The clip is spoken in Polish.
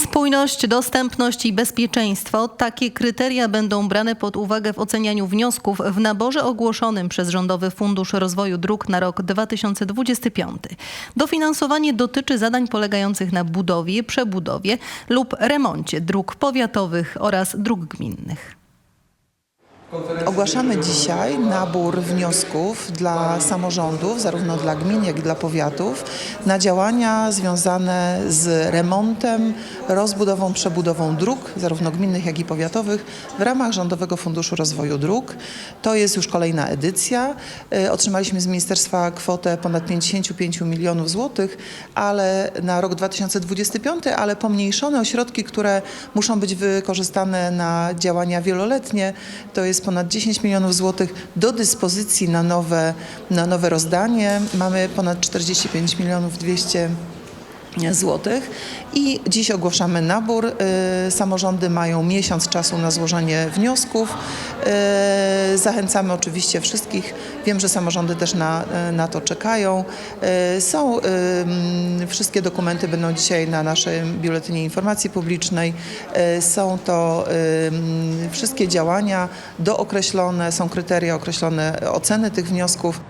Spójność, dostępność i bezpieczeństwo takie kryteria będą brane pod uwagę w ocenianiu wniosków w naborze ogłoszonym przez Rządowy Fundusz Rozwoju Dróg na rok 2025. Dofinansowanie dotyczy zadań polegających na budowie, przebudowie lub remoncie dróg powiatowych oraz dróg gminnych. Ogłaszamy dzisiaj nabór wniosków dla samorządów, zarówno dla gmin, jak i dla powiatów, na działania związane z remontem, rozbudową, przebudową dróg, zarówno gminnych, jak i powiatowych, w ramach Rządowego Funduszu Rozwoju Dróg. To jest już kolejna edycja. Y, Otrzymaliśmy z ministerstwa kwotę ponad 55 milionów złotych, ale na rok 2025, ale pomniejszone o środki, które muszą być wykorzystane na działania wieloletnie. To jest ponad 10 milionów złotych do dyspozycji na nowe, na nowe rozdanie. Mamy ponad 45 milionów 200 złotych i dziś ogłaszamy nabór. Y, Samorządy mają miesiąc czasu na złożenie wniosków. Y, Zachęcamy oczywiście wszystkich. Wiem, że samorządy też na, na to czekają. Y, Są y, mm, wszystkie dokumenty będą dzisiaj na naszym biuletynie informacji publicznej. Y, Są to y, mm, wszystkie działania dookreślone, są kryteria określone oceny tych wniosków.